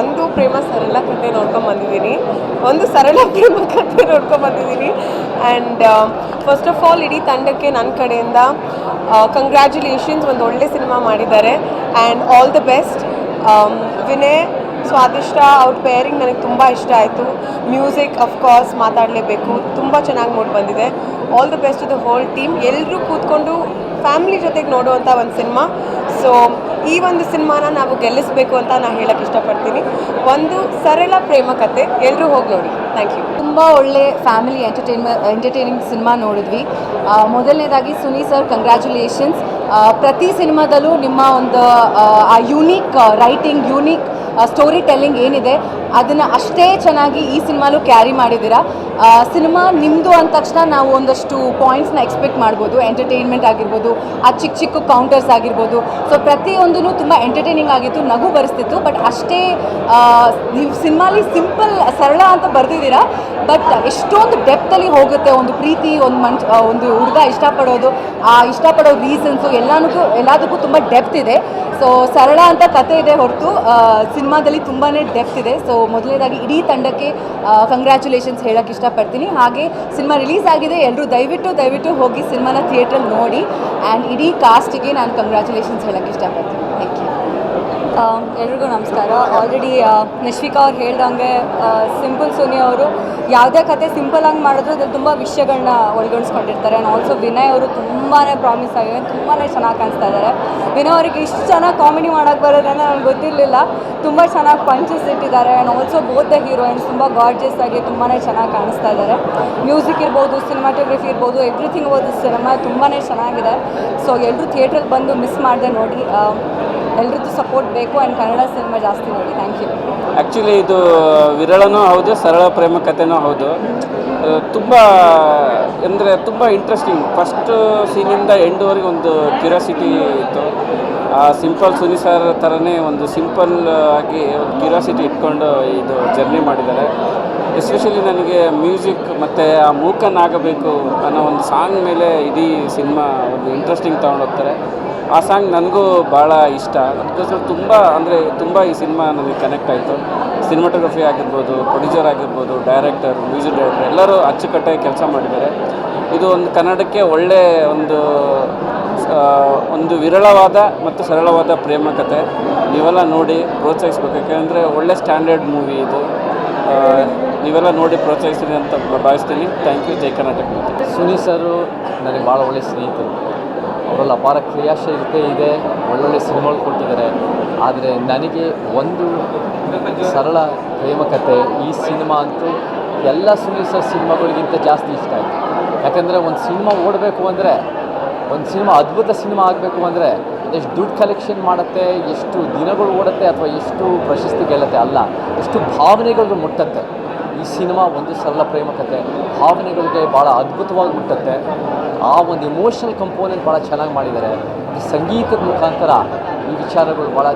ಒಂದು ಪ್ರೇಮ ಸರಳ ಕಥೆ ನೋಡ್ಕೊಂಬಂದಿದ್ದೀನಿ. ಒಂದು ಸರಳ ಪ್ರೇಮ ಕಥೆ ನೋಡ್ಕೊಂಡು ಬಂದಿದ್ದೀನಿ ಆ್ಯಂಡ್ ಫಸ್ಟ್ ಆಫ್ ಆಲ್ ಇಡೀ ತಂಡಕ್ಕೆ ನನ್ನ ಕಡೆಯಿಂದ ಕಂಗ್ರ್ಯಾಚುಲೇಷನ್ಸ್ ಒಂದು ಒಳ್ಳೆ ಸಿನಿಮಾ ಮಾಡಿದ್ದಾರೆ. And all the best Vinay, Swadishta, ಅವ್ರ ಪೇರಿಂಗ್ ನನಗೆ ತುಂಬ ಇಷ್ಟ ಆಯಿತು. ಮ್ಯೂಸಿಕ್ ಅಫ್ಕೋರ್ಸ್ ಮಾತಾಡಲೇಬೇಕು. ತುಂಬ ಚೆನ್ನಾಗಿ ಮೂಡ್ ಬಂದಿದೆ. All the best the whole team ಎಲ್ಲರೂ ಕೂತ್ಕೊಂಡು ಫ್ಯಾಮಿಲಿ ಜೊತೆಗೆ ನೋಡುವಂಥ ಒಂದು ಸಿನಿಮಾ. ಸೊ ಈ ಒಂದು ಸಿನಿಮಾನ ನಾವು ಗೆಲ್ಲಿಸಬೇಕು ಅಂತ ನಾನು ಹೇಳಕ್ಕೆ ಇಷ್ಟಪಡ್ತೀನಿ. ಒಂದು ಸರಳ ಪ್ರೇಮ ಕತೆ. ಎಲ್ಲರೂ ಹೋಗಿ ನೋಡಿ. ಥ್ಯಾಂಕ್ ಯು ತುಂಬ ಒಳ್ಳೆ ಫ್ಯಾಮಿಲಿ ಎಂಟರ್ಟೈನ್ಮೆಂಟ್ ಎಂಟರ್ಟೈನಿಂಗ್ ಸಿನಿಮಾ ನೋಡಿದ್ವಿ. ಮೊದಲನೇದಾಗಿ ಸುನಿ ಸರ್ ಕಂಗ್ರ್ಯಾಚುಲೇಷನ್ಸ್ ಪ್ರತಿ ಸಿನಿಮಾದಲ್ಲೂ ನಿಮ್ಮ ಒಂದು, ಆ unique writing unique story telling ಏನಿದೆ, ಅದನ್ನು ಅಷ್ಟೇ ಚೆನ್ನಾಗಿ ಈ ಸಿನಿಮಾಲು ಕ್ಯಾರಿ ಮಾಡಿದ್ದೀರಾ? ಸಿನಿಮಾ ನಿಮ್ಮದು ಅಂದ ತಕ್ಷಣ ನಾವು ಒಂದಷ್ಟು ಪಾಯಿಂಟ್ಸ್ನ ಎಕ್ಸ್ಪೆಕ್ಟ್ ಮಾಡ್ಬೋದು. ಎಂಟರ್ಟೈನ್ಮೆಂಟ್ ಆಗಿರ್ಬೋದು, ಆ ಚಿಕ್ಕ ಚಿಕ್ಕ ಕೌಂಟರ್ಸ್ ಆಗಿರ್ಬೋದು. ಸೊ ಪ್ರತಿಯೊಂದೂ ತುಂಬ ಎಂಟರ್ಟೈನಿಂಗ್ ಆಗಿತ್ತು, ನಗು ಬರೆಸ್ತಿತ್ತು. ಬಟ್ ಅಷ್ಟೇ ನೀವು ಸಿನಿಮಾಲಿ ಸಿಂಪಲ್ ಸರಳ ಅಂತ ಬರೆದಿದ್ದೀರಾ. ಬಟ್ ಎಷ್ಟೊಂದು ಡೆಪ್ತಲ್ಲಿ ಹೋಗುತ್ತೆ ಒಂದು ಪ್ರೀತಿ, ಒಂದು ಮನ್ ಒಂದು ಹುಡುಗ ಇಷ್ಟಪಡೋದು, ಆ ಇಷ್ಟಪಡೋ ರೀಸನ್ಸು ಎಲ್ಲನಕ್ಕೂ ಎಲ್ಲದಕ್ಕೂ ತುಂಬ ಡೆಪ್ತ್ ಇದೆ. ಸೊ ಸರಳ ಅಂತ ಕತೆ ಇದೆ ಹೊರತು. ಸಿನಿಮಾದಲ್ಲಿ ತುಂಬಾ ಡೆಪ್ತ್ ಇದೆ. ಸೊ ಮೊದಲನೇದಾಗಿ ಇಡೀ ತಂಡಕ್ಕೆ ಕಂಗ್ರ್ಯಾಚುಲೇಷನ್ಸ್ ಹೇಳೋಕ್ಕೆ ಇಷ್ಟಪಡ್ತೀನಿ. ಹಾಗೆ ಸಿನಿಮಾ ರಿಲೀಸ್ ಆಗಿದೆ. ಎಲ್ಲರೂ ದಯವಿಟ್ಟು ದಯವಿಟ್ಟು ಹೋಗಿ ಸಿನಿಮಾನ ಥಿಯೇಟ್ರಲ್ಲಿ ನೋಡಿ. ಆ್ಯಂಡ್ ಇಡೀ ಕಾಸ್ಟಿಗೆ ನಾನು ಕಂಗ್ರ್ಯಾಚುಲೇಷನ್ಸ್ ಹೇಳೋಕ್ಕೆ ಇಷ್ಟಪಡ್ತೀನಿ. ಥ್ಯಾಂಕ್ ಯು ಎಲ್ರಿಗೂ ನಮಸ್ಕಾರ. ಆಲ್ರೆಡಿ ನಿಶ್ವಿಕಾ ಅವ್ರು ಹೇಳ್ದಂಗೆ ಸಿಂಪಲ್ ಸೋನಿ ಅವರು ಯಾವುದೇ ಕತೆ ಸಿಂಪಲ್ ಆಗಿ ಮಾಡಿದ್ರು ಅದ್ರಲ್ಲಿ ತುಂಬ ವಿಷಯಗಳನ್ನ ಒಳಗಣಿಸ್ಕೊಂಡಿರ್ತಾರೆ ಆ್ಯಂಡ್ ಆಲ್ಸೋ ವಿನಯ್ ಅವರು ತುಂಬಾ ಪ್ರಾಮಿಸ್ ಆಗಿದೆ ತುಂಬಾ ಚೆನ್ನಾಗಿ ಕಾಣಿಸ್ತಾ ಇದ್ದಾರೆ ವಿನಯ್ ಅವರಿಗೆ ಇಷ್ಟು ಚೆನ್ನಾಗಿ ಕಾಮಿಡಿ ಮಾಡೋಕ್ಕೆ ಬರೋದಂದ್ರೆ ನನಗೆ ಗೊತ್ತಿರಲಿಲ್ಲ. ತುಂಬ ಚೆನ್ನಾಗಿ ಪಂಚಸ್ ಇಟ್ಟಿದ್ದಾರೆ. And also both the heroines ತುಂಬ ಗಾರ್ಜಿಯಸ್ ಆಗಿ ತುಂಬಾ ಚೆನ್ನಾಗಿ ಕಾಣಿಸ್ತಾ ಇದ್ದಾರೆ ಮ್ಯೂಸಿಕ್ ಇರ್ಬೋದು ಸಿನಿಮಾಟೋಗ್ರಫಿ ಇರ್ಬೋದು ಎವ್ರಿಥಿಂಗ್ ಓದು ಸಿನಿಮಾ ತುಂಬಾ ಚೆನ್ನಾಗಿದೆ. ಸೊ ಎಲ್ಲರೂ ಥಿಯೇಟ್ರಲ್ಲಿ ಬಂದು ಮಿಸ್ ಮಾಡಿದೆ ನೋಡಿ. ಎಲ್ರದ್ದು ಸಪೋರ್ಟ್ ಬೇಕು ಆ್ಯಂಡ್ ಕನ್ನಡ ಸಿನಿಮಾ ಜಾಸ್ತಿ ನೋಡಿ. ಥ್ಯಾಂಕ್ ಯು ಆ್ಯಕ್ಚುಲಿ ಇದು ವಿರಳನೂ ಹೌದು, ಸರಳ ಪ್ರೇಮ ಕಥೆನೂ ಹೌದು. ತುಂಬ, ಅಂದರೆ ತುಂಬ ಇಂಟ್ರೆಸ್ಟಿಂಗ್ ಫಸ್ಟ್ ಸೀನಿಂದ ಎಂಡ್ವರೆಗೆ ಒಂದು ಕ್ಯೂರಿಯಾಸಿಟಿ ಇತ್ತು. ಆ ಸಿಂಪಲ್ ಸುನಿ ಸರ್ ಥರನೇ ಒಂದು ಸಿಂಪಲ್ ಆಗಿ ಒಂದು ಕ್ಯೂರಿಯಾಸಿಟಿ ಇಟ್ಕೊಂಡು ಇದು ಜರ್ನಿ ಮಾಡಿದ್ದಾರೆ. ಎಸ್ಪೆಷಲಿ ನನಗೆ ಮ್ಯೂಸಿಕ್ ಮತ್ತು ಆ ಮೂಕನಾಗಬೇಕು ಅನ್ನೋ ಒಂದು ಸಾಂಗ್ ಮೇಲೆ ಇಡೀ ಸಿನಿಮಾ ಒಂದು ಇಂಟ್ರೆಸ್ಟಿಂಗ್ ತೊಗೊಂಡೋಗ್ತಾರೆ ಆ ಸಾಂಗ್ ನನಗೂ ಭಾಳ ಇಷ್ಟ. ಅದಕ್ಕೋಸ್ಕರ ತುಂಬ ಅಂದರೆ ತುಂಬ ಈ ಸಿನಿಮಾ ನನಗೆ ಕನೆಕ್ಟ್ ಆಯಿತು. ಸಿನಿಮಾಟೋಗ್ರಫಿ ಆಗಿರ್ಬೋದು ಪ್ರೊಡ್ಯೂಸರ್ ಆಗಿರ್ಬೋದು ಡೈರೆಕ್ಟರ್ ಮ್ಯೂಸಿಕ್ ಡೈರೆಕ್ಟರ್ ಎಲ್ಲರೂ ಅಚ್ಚುಕಟ್ಟಾಗಿ ಕೆಲಸ ಮಾಡಿದ್ದಾರೆ. ಇದು ಒಂದು ಕನ್ನಡಕ್ಕೆ ಒಳ್ಳೆ ಒಂದು ಒಂದು ವಿರಳವಾದ ಮತ್ತು ಸರಳವಾದ ಪ್ರೇಮ ಕತೆ ನೀವೆಲ್ಲ ನೋಡಿ, ಪ್ರೋತ್ಸಾಹಿಸ್ಬೇಕು. ಯಾಕೆಂದರೆ ಒಳ್ಳೆ ಸ್ಟ್ಯಾಂಡರ್ಡ್ ಮೂವಿ ಇದು. ನೀವೆಲ್ಲ ನೋಡಿ ಪ್ರೋತ್ಸಾಹಿಸ್ತೀನಿ ಅಂತ ಭಾವಿಸ್ತೀನಿ. Thank you Jai Karnataka. Suni sir ನನಗೆ ಭಾಳ ಒಳ್ಳೆಯ ಸ್ನೇಹಿತರು. ಅವರಲ್ಲಿ ಅಪಾರ ಕ್ರಿಯಾಶೀಲತೆ ಇದೆ, ಒಳ್ಳೊಳ್ಳೆ ಸಿನಿಮಾಗಳು ಕೊಟ್ಟಿದ್ದಾರೆ. ಆದರೆ ನನಗೆ ಒಂದು ಸರಳ ಪ್ರೇಮ ಕಥೆ ಈ ಸಿನಿಮಾ ಅಂತೂ ಎಲ್ಲ ಸುನಿ ಸರ್ ಸಿನಿಮಾಗಳಿಗಿಂತ ಜಾಸ್ತಿ ಇಷ್ಟ ಆಯಿತು. ಯಾಕಂದರೆ ಒಂದು ಸಿನಿಮಾ ಓಡಬೇಕು ಅಂದರೆ ಒಂದು ಸಿನಿಮಾ, ಅದ್ಭುತ ಸಿನಿಮಾ ಆಗಬೇಕು ಅಂದರೆ ಎಷ್ಟು ದುಡ್ಡು ಕಲೆಕ್ಷನ್ ಮಾಡುತ್ತೆ, ಎಷ್ಟು ದಿನಗಳು ಓಡುತ್ತೆ ಅಥವಾ ಎಷ್ಟು ಪ್ರಶಸ್ತಿ ಗೆಲ್ಲುತ್ತೆ ಅಲ್ಲ, ಎಷ್ಟು ಭಾವನೆಗಳು ಮುಟ್ಟತ್ತೆ. ಈ ಸಿನಿಮಾ ಒಂದು ಸರಳ ಪ್ರೇಮ ಕತೆ. ಭಾವನೆಗಳಿಗೆ ಭಾಳ ಅದ್ಭುತವಾಗಿ ಮುಟ್ಟತ್ತೆ. ಆ ಒಂದು ಇಮೋಷನಲ್ ಕಂಪೋನೆಂಟ್ ಭಾಳ ಚೆನ್ನಾಗಿ ಮಾಡಿದ್ದಾರೆ. ಈ ಸಂಗೀತದ ಮುಖಾಂತರ ಈ ವಿಚಾರಗಳು ಭಾಳ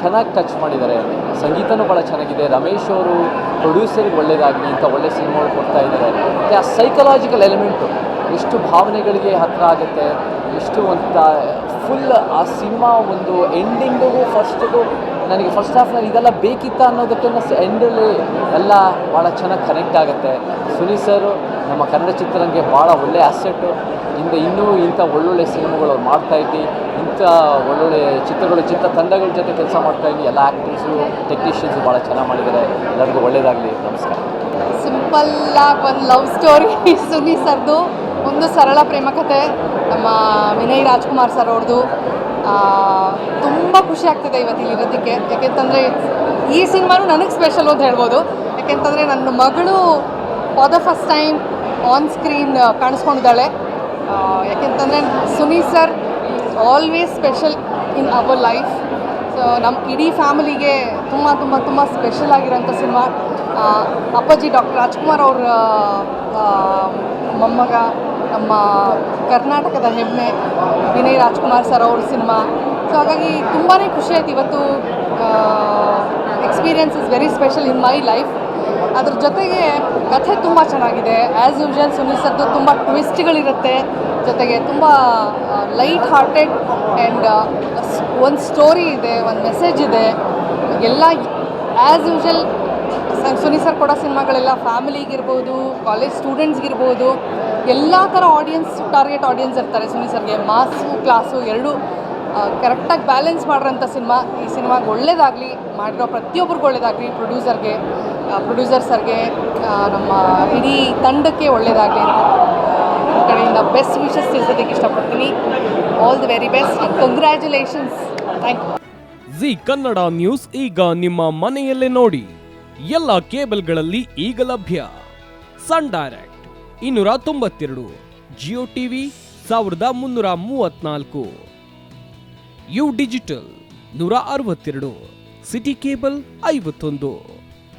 ಚೆನ್ನಾಗಿ ಟಚ್ ಮಾಡಿದ್ದಾರೆ. ಸಂಗೀತನೂ ಭಾಳ ಚೆನ್ನಾಗಿದೆ. ರಮೇಶ್ ಅವರು ಪ್ರೊಡ್ಯೂಸರ್ಗೆ ಒಳ್ಳೆಯದಾಗಲಿ ಇಂಥ ಒಳ್ಳೆ ಸಿನಿಮಾಗಳು ಕೊಡ್ತಾ ಇದ್ದಾರೆ. ಮತ್ತು ಆ ಸೈಕಲಾಜಿಕಲ್ ಎಲಿಮೆಂಟು ಎಷ್ಟು ಭಾವನೆಗಳಿಗೆ ಹತ್ತಿರ ಆಗುತ್ತೆ, ಎಷ್ಟು ಅಂತ ಫುಲ್ ಆ ಸಿನಿಮಾ ಒಂದು ಎಂಡಿಂಗಿಗೂ ಫಸ್ಟಿಗೂ ನನಗೆ ಫಸ್ಟ್ ಹಾಫ್ನಲ್ಲಿ ಇದೆಲ್ಲ ಬೇಕಿತ್ತ ಅನ್ನೋದಕ್ಕೆ ಎಂಡಲ್ಲಿ ಎಲ್ಲ ಭಾಳ ಚೆನ್ನಾಗಿ ಕನೆಕ್ಟ್ ಆಗುತ್ತೆ. ಸುನಿ ಸರು ನಮ್ಮ ಕನ್ನಡ ಚಿತ್ರರಂಗಕ್ಕೆ ಭಾಳ ಒಳ್ಳೆಯ ಅಸೆಟ್ಟು ಇಂದ ಇನ್ನೂ ಇಂಥ ಒಳ್ಳೊಳ್ಳೆ ಸಿನಿಮಾಗಳು ಮಾಡ್ತಾ ಇದ್ದು, ಇಂಥ ಒಳ್ಳೊಳ್ಳೆ ಚಿತ್ರಗಳು ಚಿತ್ರ ತಂಡಗಳ ಜೊತೆ ಕೆಲಸ ಮಾಡ್ತಾ ಇದ್ದು, ಎಲ್ಲ ಆ್ಯಕ್ಟರ್ಸು ಟೆಕ್ನಿಷಿಯನ್ಸು ಭಾಳ ಚೆನ್ನಾಗಿ ಮಾಡಿದ್ದಾರೆ ಎಲ್ಲರಿಗೂ ಒಳ್ಳೆಯದಾಗಲಿ ನಮಸ್ಕಾರ. ಸಿಂಪಲ್ಲಾಗಿ ಒಂದು ಲವ್ ಸ್ಟೋರಿ ಸುನಿ ಸರ್ದು, ಒಂದು ಸರಳ ಪ್ರೇಮ ಕಥೆ ನಮ್ಮ ವಿನಯ್ ರಾಜ್ಕುಮಾರ್ ಸರ್ ಅವ್ರದ್ದು ತುಂಬ ಖುಷಿ ಆಗ್ತಿದೆ ಇವತ್ತು ಇಲ್ಲಿ ಇರೋದಕ್ಕೆ. ಯಾಕೆಂತಂದರೆ ಈ ಸಿನಿಮಾನು ನನಗೆ ಸ್ಪೆಷಲ್ ಅಂತ ಹೇಳ್ಬೋದು. ಯಾಕೆಂತಂದರೆ ನನ್ನ ಮಗಳು for the first time on screen ಕಾಣಿಸ್ಕೊಂಡಿದ್ದಾಳೆ. ಆ, ಯಾಕೆಂತಂದರೆ Suni sir always special in our life so ನಮ್ಮ ಇಡೀ ಫ್ಯಾಮಿಲಿಗೆ ತುಂಬ ತುಂಬ ತುಂಬ ಸ್ಪೆಷಲ್ ಆಗಿರೋಂಥ ಸಿನಿಮಾ. ಅಪ್ಪಾಜಿ ಡಾಕ್ಟರ್ ರಾಜ್ಕುಮಾರ್ ಅವರ ಮೊಮ್ಮಗ ನಮ್ಮ ಕರ್ನಾಟಕದ ಹೆಮ್ಮೆ ವಿನಯ್ ರಾಜ್ಕುಮಾರ್ ಸರ್ ಅವ್ರ ಸಿನಿಮಾ. ಸೊ ಹಾಗಾಗಿ ತುಂಬಾ ಖುಷಿ ಆಯ್ತು. ಇವತ್ತು experience is very special in my life ಅದ್ರ ಜೊತೆಗೆ ಕಥೆ ತುಂಬ ಚೆನ್ನಾಗಿದೆ. ಆ್ಯಸ್ ಯೂಶುವಲ್ ಸುನೀಲ್ ಸರ್ದು ತುಂಬ ಟ್ವಿಸ್ಟ್ಗಳಿರುತ್ತೆ ಜೊತೆಗೆ ತುಂಬ ಲೈಟ್ ಹಾರ್ಟೆಡ್ ಆ್ಯಂಡ್ ಒಂದು ಸ್ಟೋರಿ ಇದೆ, ಒಂದು ಮೆಸೇಜ್ ಇದೆ. ಎಲ್ಲ ಆ್ಯಸ್ ಯೂಶಲ್ ಸುನಿ ಸರ್ ಕೊಡೋ ಸಿನಿಮಾಗಳೆಲ್ಲ ಫ್ಯಾಮಿಲಿಗಿರ್ಬೋದು ಕಾಲೇಜ್ ಸ್ಟೂಡೆಂಟ್ಸ್ಗಿರ್ಬೋದು ಎಲ್ಲ ಥರ ಆಡಿಯನ್ಸ್ ಟಾರ್ಗೆಟ್ ಆಡಿಯನ್ಸ್ ಇರ್ತಾರೆ ಸುನಿ ಸರ್ಗೆ. ಮಾಸು ಕ್ಲಾಸು ಎರಡೂ ಕರೆಕ್ಟಾಗಿ ಬ್ಯಾಲೆನ್ಸ್ ಮಾಡಿರೋಂಥ ಸಿನಿಮಾ. ಈ ಸಿನಿಮಾಗೆ ಒಳ್ಳೇದಾಗಲಿ, ಮಾಡಿರೋ ಪ್ರತಿಯೊಬ್ಬರಿಗೂ ಒಳ್ಳೇದಾಗಲಿ ಪ್ರೊಡ್ಯೂಸರ್ಗೆ ಪ್ರೊಡ್ಯೂಸರ್ ಸರ್ಗೆ ನಮ್ಮ ಇಡೀ ತಂಡಕ್ಕೆ ಒಳ್ಳೆಯದಾಗಲಿ ಅಂತ ಕಡೆಯಿಂದ ಬೆಸ್ಟ್ ವಿಶಸ್ ತಿಳಿಸೋದಕ್ಕೆ ಇಷ್ಟಪಡ್ತೀನಿ. All the very best congratulations thank you Zee Kannada news ಈಗ ನಿಮ್ಮ ಮನೆಯಲ್ಲೇ ನೋಡಿ. ಎಲ್ಲ ಕೇಬಲ್ಗಳಲ್ಲಿ ಈಗ ಲಭ್ಯ. ಸನ್ ಡೈರೆಕ್ಟ್ ಇನ್ನೂರ ತೊಂಬತ್ತೆರಡು ಜಿಯೋ ಟಿವಿ ಸಾವಿರದ ಮುನ್ನೂರ ಮೂವತ್ನಾಲ್ಕು. ಯು ಡಿಜಿಟಲ್ ನೂರ ಅರವತ್ತೆರಡು ಸಿಟಿ ಕೇಬಲ್ ಐವತ್ತೊಂದು.